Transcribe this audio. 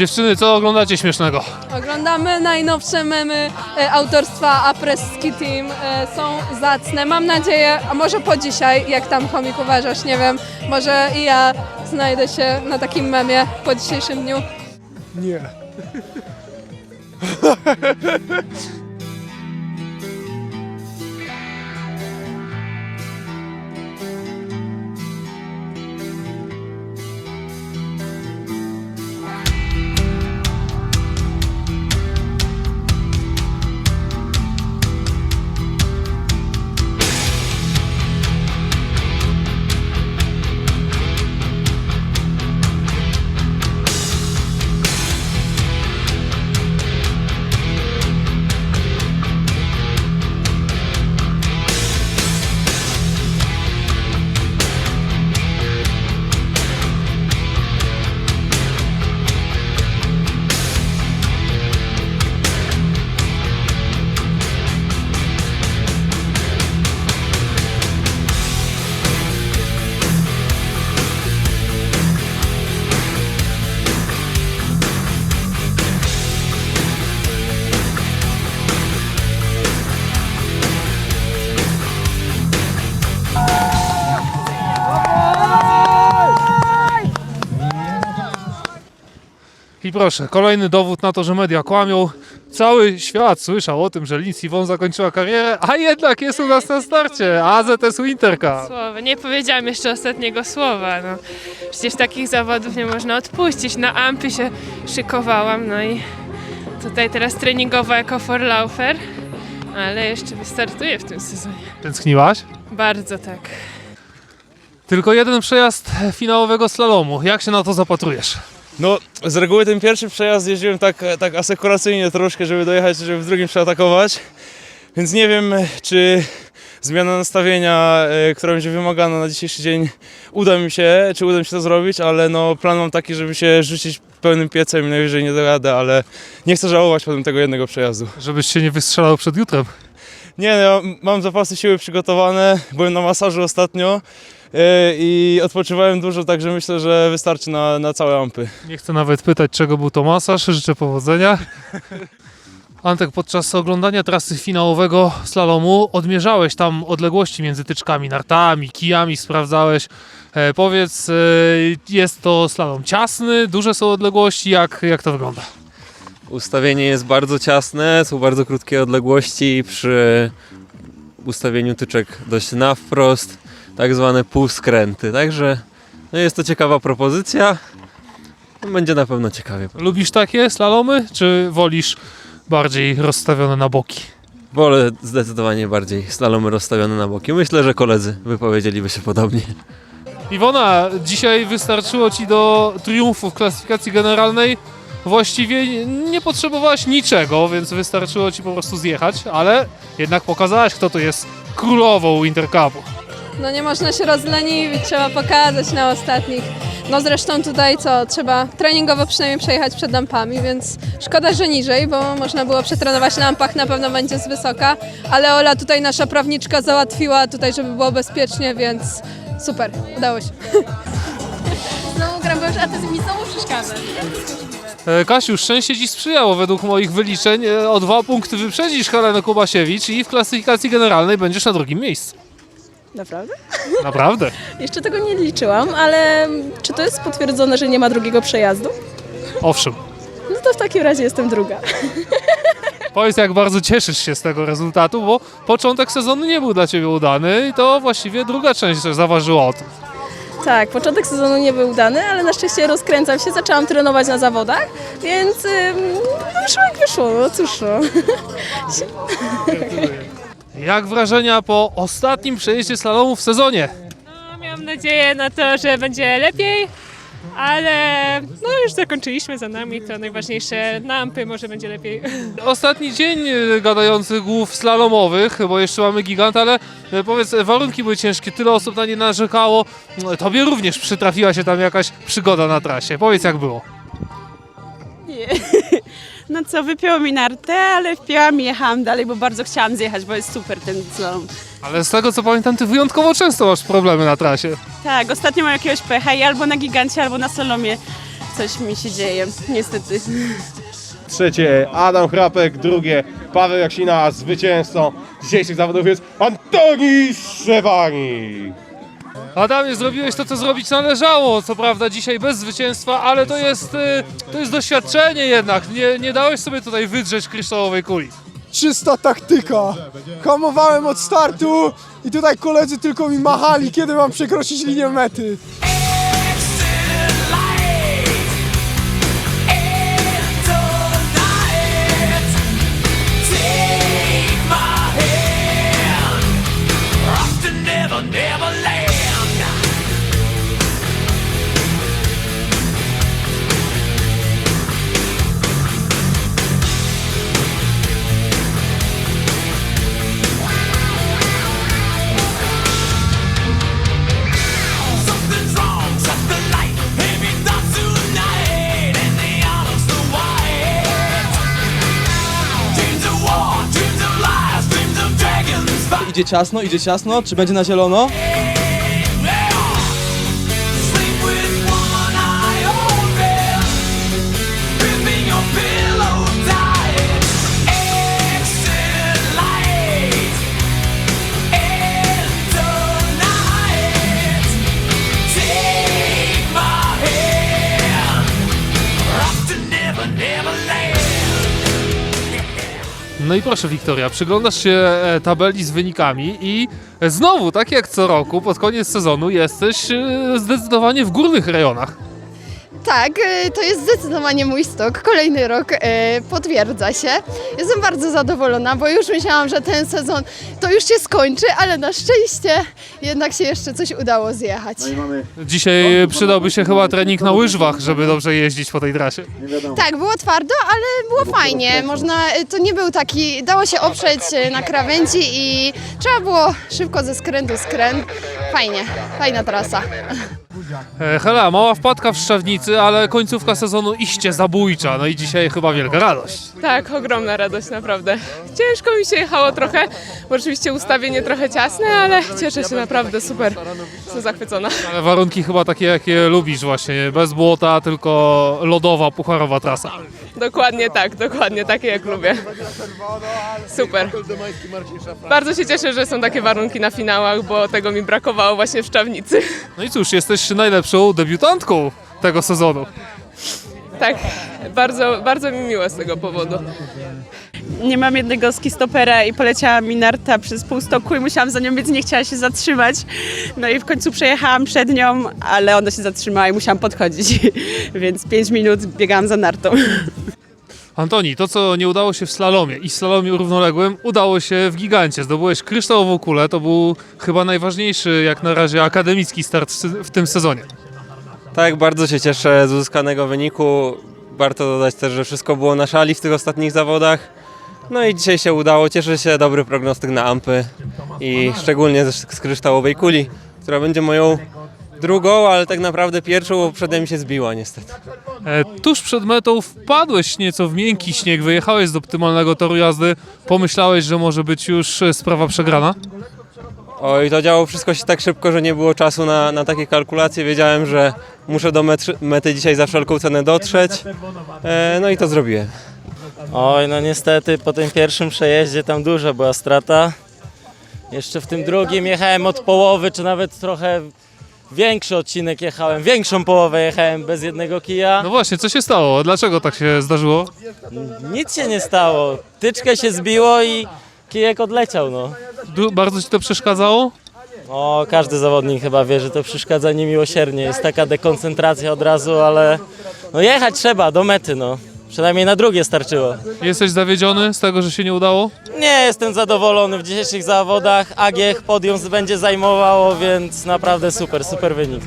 Dziewczyny, co oglądacie śmiesznego? Oglądamy najnowsze memy e, autorstwa Apreski Team. E, są zacne. Mam nadzieję, a może po dzisiaj, jak tam chomik uważasz, nie wiem, może i ja znajdę się na takim memie po dzisiejszym dniu. Nie. I proszę, kolejny dowód na to, że media kłamią. Cały świat słyszał o tym, że Lindsey Vonn zakończyła karierę, a jednak jest u nas na starcie. AZS Winter Cup. Słowa. Nie powiedziałam jeszcze ostatniego słowa. No. Przecież takich zawodów nie można odpuścić. Na ampy się szykowałam, no i tutaj teraz treningowo jako forlaufer, ale jeszcze wystartuję w tym sezonie. Tęskniłaś? Bardzo tak. Tylko jeden przejazd finałowego slalomu. Jak się na to zapatrujesz? No, z reguły ten pierwszy przejazd jeździłem tak, tak asekuracyjnie troszkę, żeby dojechać, żeby w drugim przeatakować. Więc nie wiem, czy zmiana nastawienia, e, która będzie wymagana na dzisiejszy dzień, uda mi się, czy uda mi się to zrobić, ale no, plan mam taki, żeby się rzucić pełnym piecem i najwyżej nie dojadę, ale nie chcę żałować potem tego jednego przejazdu. Żebyś się nie wystrzelał przed jutrem. Nie, no, mam zapasy siły przygotowane, byłem na masażu ostatnio e, i odpoczywałem dużo, także myślę, że wystarczy na, na całe ampy. Nie chcę nawet pytać, czego był to masaż. Życzę powodzenia. Antek, podczas oglądania trasy finałowego slalomu odmierzałeś tam odległości między tyczkami, nartami, kijami, sprawdzałeś. E, powiedz, e, jest to slalom ciasny, duże są odległości, jak, jak to wygląda? Ustawienie jest bardzo ciasne, są bardzo krótkie odległości przy ustawieniu tyczek dość na wprost, tak zwane półskręty. Także no jest to ciekawa propozycja. No, Będzie na pewno ciekawie. Lubisz takie slalomy, czy wolisz bardziej rozstawione na boki? Wolę zdecydowanie bardziej slalomy rozstawione na boki. Myślę, że koledzy wypowiedzieliby się podobnie. Iwona, dzisiaj wystarczyło Ci do triumfu w klasyfikacji generalnej. Właściwie nie potrzebowałaś niczego, więc wystarczyło Ci po prostu zjechać, ale jednak pokazałaś, kto to jest królową Intercupu. No nie można się rozleniwić, trzeba pokazać na ostatnich. No zresztą tutaj co, trzeba treningowo przynajmniej przejechać przed lampami, więc szkoda, że niżej, bo można było przetrenować na lampach, na pewno będzie z wysoka, ale Ola tutaj nasza prawniczka załatwiła tutaj, żeby było bezpiecznie, więc super, udało się. Znowu gram, bo już artyzm mi znowu przeszkadza. E, Kasiu, szczęście Ci sprzyjało według moich wyliczeń. E, O dwa punkty wyprzedzisz Helenę Kubasiewicz i w klasyfikacji generalnej będziesz na drugim miejscu. Naprawdę? Naprawdę. Jeszcze tego nie liczyłam, ale czy to jest potwierdzone, że nie ma drugiego przejazdu? Owszem. No to w takim razie jestem druga. Powiedz, jak bardzo cieszysz się z tego rezultatu, bo początek sezonu nie był dla Ciebie udany i to właściwie druga część zaważyła o tym. Tak, początek sezonu nie był udany, ale na szczęście rozkręcam się, zaczęłam trenować na zawodach, więc ym, no wyszło jak wyszło, no cóż no. Jak wrażenia po ostatnim przejeździe slalomu w sezonie? No, miałam nadzieję na to, że będzie lepiej, ale no już zakończyliśmy za nami, to najważniejsze. Na ampy może będzie lepiej. Ostatni dzień e, gadających głów slalomowych, bo jeszcze mamy gigant, ale e, powiedz, e, warunki były ciężkie, tyle osób na nie narzekało. Tobie również przytrafiła się tam jakaś przygoda na trasie. Powiedz, jak było. No co, wypięło mi nartę, ale wpięłam i jechałam dalej, bo bardzo chciałam zjechać, bo jest super ten slalom. Ale z tego co pamiętam, Ty wyjątkowo często masz problemy na trasie. Tak, ostatnio mam jakiegoś pecha i albo na gigancie, albo na slalomie coś mi się dzieje, niestety. Trzecie Adam Chrapek, drugie Paweł Jaksina, a zwycięzcą dzisiejszych zawodów jest Antoni Szewani. Adamie, zrobiłeś to, co zrobić należało. Co prawda dzisiaj bez zwycięstwa, ale to jest, y, to jest doświadczenie jednak. Nie, nie dałeś sobie tutaj wydrzeć kryształowej kuli. czysta taktyka. Hamowałem od startu i tutaj koledzy tylko mi machali, kiedy mam przekroczyć linię mety. Idzie ciasno, idzie ciasno, czy będzie na zielono? No i proszę Wiktoria, przyglądasz się e, tabeli z wynikami i znowu, tak jak co roku, pod koniec sezonu jesteś e, zdecydowanie w górnych rejonach. Tak, y, to jest zdecydowanie mój stok. Kolejny rok y, potwierdza się. Jestem bardzo zadowolona, bo już myślałam, że ten sezon to już się skończy, ale na szczęście jednak się jeszcze coś udało zjechać. Dzisiaj przydałby się chyba trening na łyżwach, żeby dobrze jeździć po tej trasie. Tak, było twardo, ale było fajnie. Można, y, to nie był taki, dało się oprzeć na krawędzi i trzeba było szybko ze skrętu skręt. Fajnie, fajna trasa. E, Hela, mała wpadka w Szczawnicy, ale końcówka sezonu iście zabójcza. No i dzisiaj chyba wielka radość. Tak, ogromna radość, naprawdę. Ciężko mi się jechało trochę, bo oczywiście ustawienie trochę ciasne, ale cieszę się naprawdę, super. Jestem zachwycona. Ale warunki chyba takie, jakie lubisz właśnie. Bez błota, tylko lodowa, pucharowa trasa. Dokładnie tak, dokładnie takie jak lubię. Super. Bardzo się cieszę, że są takie warunki na finałach, bo tego mi brakowało właśnie w Szczawnicy. No i cóż, jesteś najlepszą debiutantką tego sezonu. Tak, bardzo, bardzo mi miło z tego powodu. Nie mam jednego skistopera i poleciała mi narta przez pół stoku i musiałam za nią biec, nie chciała się zatrzymać. No i w końcu przejechałam przed nią, ale ona się zatrzymała i musiałam podchodzić, więc 5 minut biegałam za nartą. Antoni, to co nie udało się w slalomie i slalomie równoległym, udało się w gigancie. Zdobyłeś kryształową kulę, to był chyba najważniejszy jak na razie akademicki start w- w tym sezonie. Tak, bardzo się cieszę z uzyskanego wyniku. Warto dodać też, że wszystko było na szali w tych ostatnich zawodach. No i dzisiaj się udało. Cieszę się, dobry prognostyk na ampy i szczególnie z, z kryształowej kuli, która będzie moją drugą, ale tak naprawdę pierwszą, bo przede mi się zbiła niestety. E, tuż przed metą wpadłeś nieco w miękki śnieg, wyjechałeś z optymalnego toru jazdy, pomyślałeś, że może być już e, sprawa przegrana? Oj, to działo wszystko się tak szybko, że nie było czasu na, na takie kalkulacje. Wiedziałem, że muszę do metry, mety dzisiaj za wszelką cenę dotrzeć. E, no i to zrobiłem. Oj, no niestety po tym pierwszym przejeździe tam duża była strata. Jeszcze w tym drugim jechałem od połowy, czy nawet trochę większy odcinek jechałem, większą połowę jechałem bez jednego kija. No właśnie, co się stało? Dlaczego tak się zdarzyło? Nic się nie stało. Tyczkę się zbiło i kijek odleciał, no. Du- bardzo ci to przeszkadzało? O, każdy zawodnik chyba wie, że to przeszkadza niemiłosiernie. Jest taka dekoncentracja od razu, ale no jechać trzeba do mety, no. Przynajmniej na drugie starczyło. Jesteś zawiedziony z tego, że się nie udało? Nie jestem zadowolony w dzisiejszych zawodach. Agiech podium będzie zajmowało, więc naprawdę super, super wynik.